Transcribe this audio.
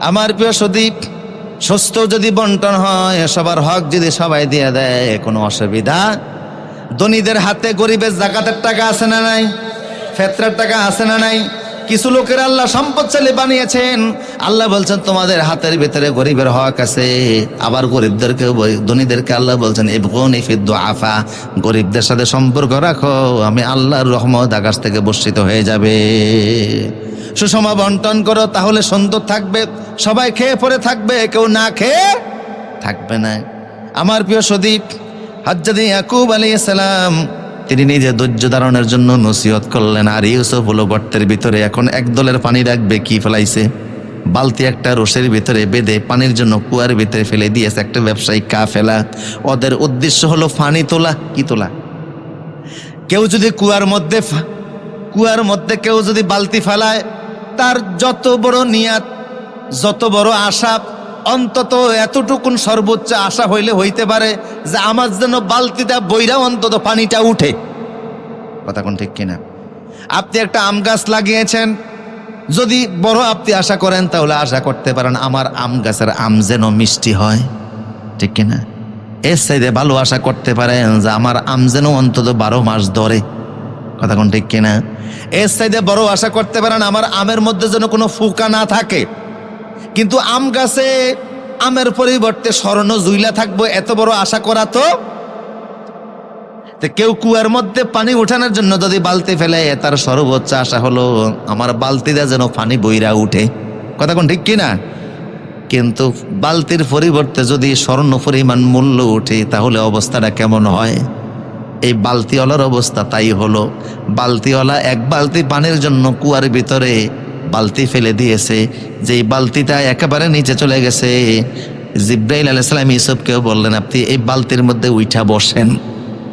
আমার প্রিয় সদীপ, সুস্থ যদি বন্টন হয়, সবার হক যদি সবাই দিয়ে দেয়, কোনো অসুবিধা। ধনীদের হাতে গরিবের জাকাতের টাকা আছে না নাই? ফেতরার টাকা আছে না নাই? কিছু লোকের আল্লাহ সম্পদশালী বানিয়েছেন। আল্লাহ বলছেন, তোমাদের হাতের ভিতরে গরিবের হক আছে। আবার গরিবদেরকে, ধনীদেরকে আল্লাহ বলছেন আফা গরিবদের সাথে সম্পর্ক রাখো। আমি আল্লাহর রহমত আকাশ থেকে বর্ষিত হয়ে যাবে। সুষমা বন্টন করো, তাহলে সুন্দর থাকবে। সবাই খেয়ে পরে থাকবে, কেউ না খেয়ে থাকবে না। আমার প্রিয় সদীপ, হজ্জাদি ইয়াকুব আলী সালাম, তিনি নিজে ধৈর্য ধারণের জন্য নসিহত করলেন, আর ইউসুফ হলো গর্তের ভিতরে, এখন এক দলের পানি রাখবে, কি ফেলাইছে? বালতি একটা রসের ভিতরে বেঁধে পানির জন্য কুয়ার ভিতরে ফেলে দিয়েছে একটা ব্যবসায়িক কা ফেলা ওদের উদ্দেশ্য হলো পানি তোলা, কি তোলা? কেউ যদি কুয়ার মধ্যে কুয়ার মধ্যে কেউ যদি বালতি ফেলায় তার যত বড় নিয়াত, যত বড় আশা, অন্তত এতটুকুন সর্বোচ্চ আশা হইলে হইতে পারে যে আমার যেন বালতিটা বইরা অন্তত পানিটা উঠে। কথা কোন ঠিক কিনা? আপনি একটা আম গাছ লাগিয়েছেন, যদি বড় আপনি আশা করেন, তাহলে আশা করতে পারেন আমার আম গাছের আম যেন মিষ্টি হয়। ঠিক কিনা? এর সাইডে ভালো আশা করতে পারেন যে আমার আম যেন অন্তত বারো মাস ধরে কথা কোন ঠিক কিনা? এর সাইডে বড় আশা করতে পারেন আমার আমের মধ্যে যেন কোনো ফুকা না থাকে। কিন্তু আম গাছে আমের পরিবর্তে স্বর্ণ জুইলা থাকব, এত বড় আশা করা তো? কেউ কুয়ার মধ্যে পানি উঠানোর জন্য যদি বালতি ফেলে, তার সর্বোচ্চ আশা হলো আমার বালতিটা যেন পানি বইরা উঠে। কথা কোন ঠিক কিনা? কিন্তু বালতির পরিবর্তে যদি স্বর্ণ পরিমাণ মূল্য উঠে, তাহলে অবস্থাটা কেমন হয়? এই বালতিওয়ালার অবস্থা তাই হলো। বালতিওয়ালা এক বালতি পানির জন্য কুয়ার ভিতরে বালতি ফেলে দিয়েছে। যেই বালতিটা একেবারে নিচে চলে গেছে। জিব্রাইল আলাইসালাম ইসবকেও বললেন, আপনি এই বালতির মধ্যে উইঠা বসেন।